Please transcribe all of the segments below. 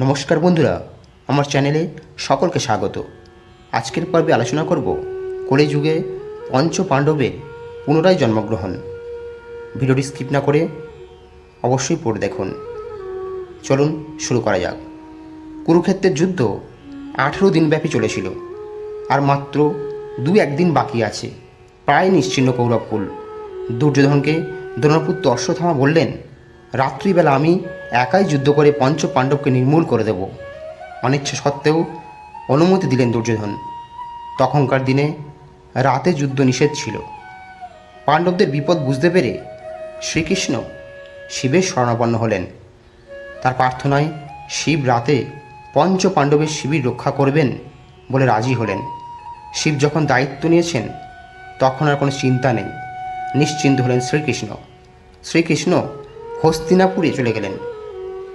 নমস্কার বন্ধুরা, আমার চ্যানেলে সকলকে স্বাগত। আজকের পর্বে আলোচনা করব কলিযুগে পঞ্চ পাণ্ডবের পুনরায় জন্মগ্রহণ। ভিডিওটি স্কিপ না করে অবশ্যই পড়ে দেখুন। চলুন শুরু করা যাক। কুরুক্ষেত্রের যুদ্ধ আঠেরো দিনব্যাপী চলেছিল আর মাত্র দু একদিন বাকি আছে। প্রায় নিশ্চিন্ন কৌরবকুল। দুর্যোধনকে দ্রোণপুত্র অশ্বত্থামা বললেন রাত্রিবেলা আমি একাই যুদ্ধ করে পঞ্চ পাণ্ডবকে নির্মূল করে দেব। অনিচ্ছা সত্ত্বেও অনুমতি দিলেন দুর্যোধন। তখনকার দিনে রাতে যুদ্ধ নিষেধ ছিল। পাণ্ডবদের বিপদ বুঝতে পেরে শ্রীকৃষ্ণ শিবের শরণাপন্ন হলেন। তার প্রার্থনায় শিব রাতে পঞ্চ পাণ্ডবের শিবির রক্ষা করবেন বলে রাজি হলেন। শিব যখন দায়িত্ব নিয়েছেন, তখন আর কোনো চিন্তা নেই। নিশ্চিন্ত হলেন শ্রীকৃষ্ণ। শ্রীকৃষ্ণ হস্তিনাপুরে চলে গেলেন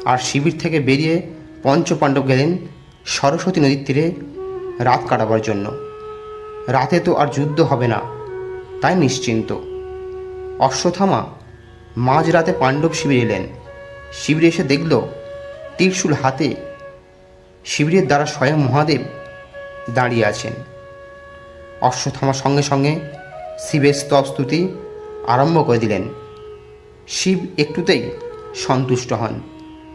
আর শিবির থেকে বেরিয়ে পঞ্চ পাণ্ডব গেলেন সরস্বতী নদীর তীরে রাত কাটাবার জন্য। রাতে তো আর যুদ্ধ হবে না, তাই নিশ্চিন্ত। অশ্বথামা মাঝরাতে পাণ্ডব শিবির এলেন। শিবিরে এসে দেখল তীরশুল হাতে শিবিরের দ্বারা স্বয়ং মহাদেব দাঁড়িয়ে আছেন। অশ্বথামার সঙ্গে সঙ্গে শিবের স্তব স্তুতি আরম্ভ করে দিলেন। শিব একটুতেই সন্তুষ্ট হন।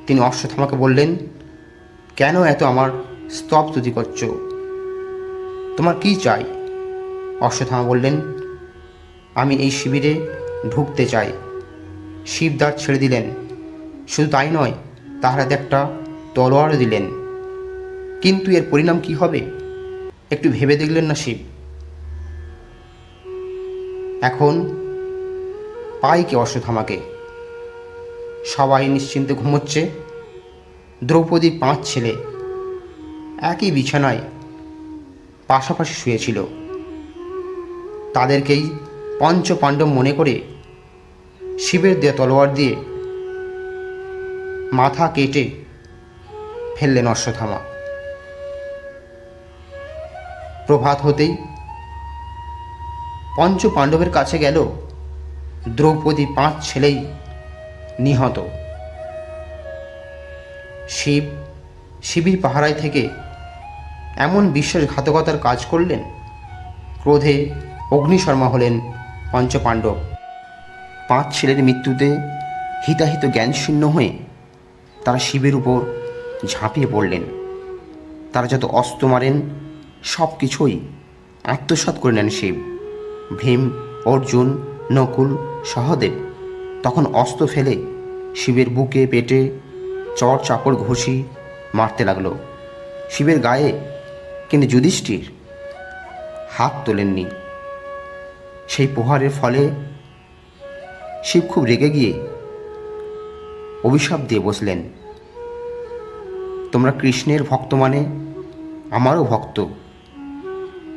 তিনি অশ্বত্থামাকে বললেন, কেন এত আমার স্তব স্তুতি করছ? তোমার কি চাই? অশ্বত্থামা বললেন, আমি এই শিবিরে ঢুকতে চাই। শিব দ্বার ছেড়ে দিলেন। শুধু তাই নয়, তাহার হাতে একটা তলোয়ারও দিলেন। কিন্তু এর পরিণাম কি হবে? একটু ভেবে দেখলেন না শিব? এখন পাই কে অশ্বত্থামাকে সবাই নিশ্চিন্তে ঘুমোচ্ছে। দ্রৌপদী পাঁচ ছেলে একই বিছানায় পাশাপাশি শুয়েছিল। তাদেরকেই পঞ্চ পাণ্ডব মনে করে শিবের দেয়া তলোয়ার দিয়ে মাথা কেটে ফেললেন অশ্বত্থামা। প্রভাত হতেই পঞ্চ পাণ্ডবের কাছে গেল দ্রৌপদী পাঁচ ছেলেই নিহত। শিব, শিবির পাহারায় থেকে এমন বিশ্বাসঘাতকতার কাজ করলেন? ক্রোধে অগ্নিশর্মা হলেন পঞ্চপাণ্ডব। পাঁচ ছেলের মৃত্যুতে হিতাহিত জ্ঞানশূন্য হয়ে তারা শিবের উপর ঝাঁপিয়ে পড়লেন। তারা যত অস্ত্র মারেন সব কিছুই আত্মসাৎ করে নেন শিব। ভীম, অর্জুন নকুল সহদেব। তখন অস্ত্র ফেলে শিবের বুকে পেটে চর চাপড় ঘষি মারতে লাগল। শিবের গায়ে কিন্তু যুধিষ্ঠির হাত তোলেননি। সেই প্রহারের ফলে শিব খুব রেগে গিয়ে অভিশাপ দিয়ে বসলেন। তোমরা কৃষ্ণের ভক্ত মানে আমারও ভক্ত।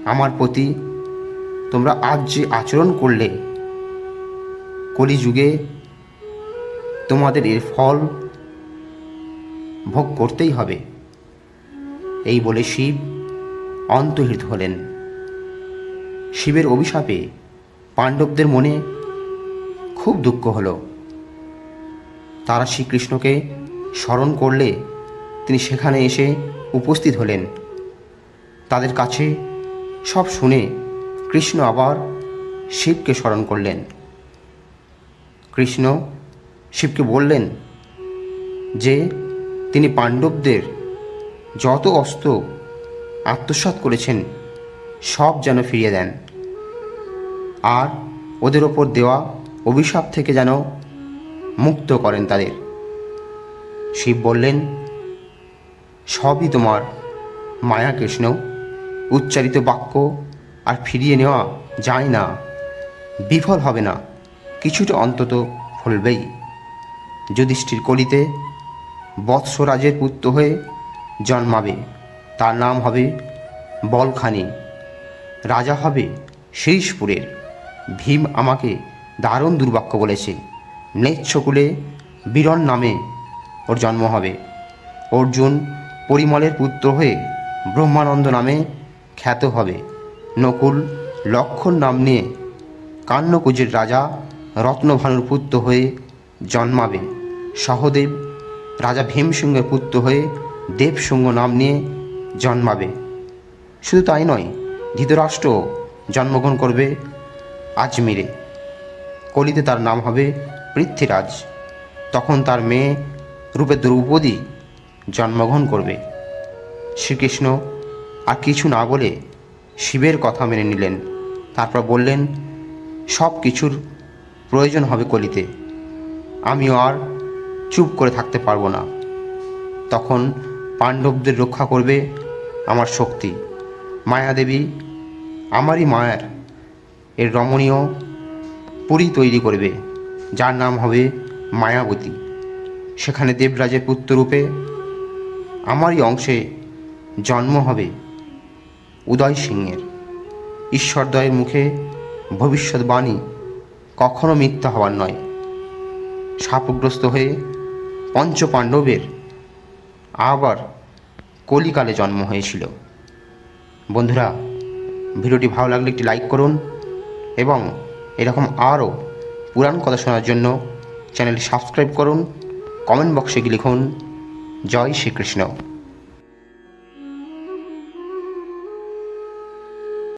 আমার প্রতি তোমরা আজ যে আচরণ করলে কলিযুগে তোমাদের এর ফল ভোগ করতেই হবে। এই বলে শিব অন্তহিত হলেন। শিবের অভিশাপে পাণ্ডবদের মনে খুব দুঃখ হলো। তারা শ্রীকৃষ্ণকে স্মরণ করলে তিনি সেখানে এসে উপস্থিত হলেন। তাদের কাছে সব শুনে কৃষ্ণ আবার শিবকে স্মরণ করলেন। কৃষ্ণ শিবকে বললেন যে, তিনি পাণ্ডবদের যত অস্ত্র আত্মসাৎ করেছেন, সব যেন ফিরিয়ে দেন। আর ওদের ওপর দেওয়া অভিশাপ থেকে যেন মুক্ত করেন তাদের। শিব বললেন, সবই তোমার মায়া কৃষ্ণ। উচ্চারিত বাক্য আর ফিরিয়ে নেওয়া যায় না, বিফল হবে না। কিছুটা অন্তত ফলবেই। যুধিষ্ঠির কলিতে বৎসরাজের পুত্র হয়ে জন্মাবে। তার নাম হবে বলখানি। রাজা হবে শীর্ষপুরের। ভীম আমাকে দারুণ দুর্বাক্য বলেছে। নেচ্ছকুলে বীরণ নামে ওর জন্ম হবে। অর্জুন পরিমলের পুত্র হয়ে ব্রহ্মানন্দ নামে খ্যাত হবে। নকুল লক্ষণ নাম নিয়ে কান্নকুজের রাজা রত্নভানুর পুত্র হয়ে জন্মাবে সহদেব রাজা ভীমসিংহের পুত্র হয়ে দেবশুঙ্গ নাম নিয়ে জন্মাবে শুধু তাই নয়, ধৃতরাষ্ট্র জন্মগ্রহণ করবে আজমিরে। কলিতে তার নাম হবে পৃথ্বীরাজ। তখন তার মেয়ে রূপে দ্রৌপদী জন্মগ্রহণ করবে। শ্রীকৃষ্ণ আর কিছু না বলে শিবের কথা মেনে নিলেন। তারপর বললেন সব কিছুর প্রয়োজন হবে কলিতে। আমিও আর চুপ করে থাকতে পারব না। তখন পাণ্ডবদের রক্ষা করবে আমার শক্তি। মায়াদেবী আমারই মায়ার এর রমণীয় পুরী তৈরি করবে, যার নাম হবে মায়াবতী। সেখানে দেবরাজের পুত্ররূপে আমারই অংশে জন্ম হবে উদয় সিংহের। ঈশ্বরদয়ের মুখে ভবিষ্যৎবাণী কখনো মিথ্যা হওয়ার নয়। শাপগ্রস্ত হয়ে পঞ্চপাণ্ডবের আবার কলিকালে জন্ম হয়েছিল। বন্ধুরা, ভিডিওটি ভালো লাগলে একটি লাইক করুন এবং এরকম আরও পুরাণ কথা শোনার জন্য চ্যানেলটি সাবস্ক্রাইব করুন, কমেন্ট বক্সে লিখুন, জয় শ্রীকৃষ্ণ।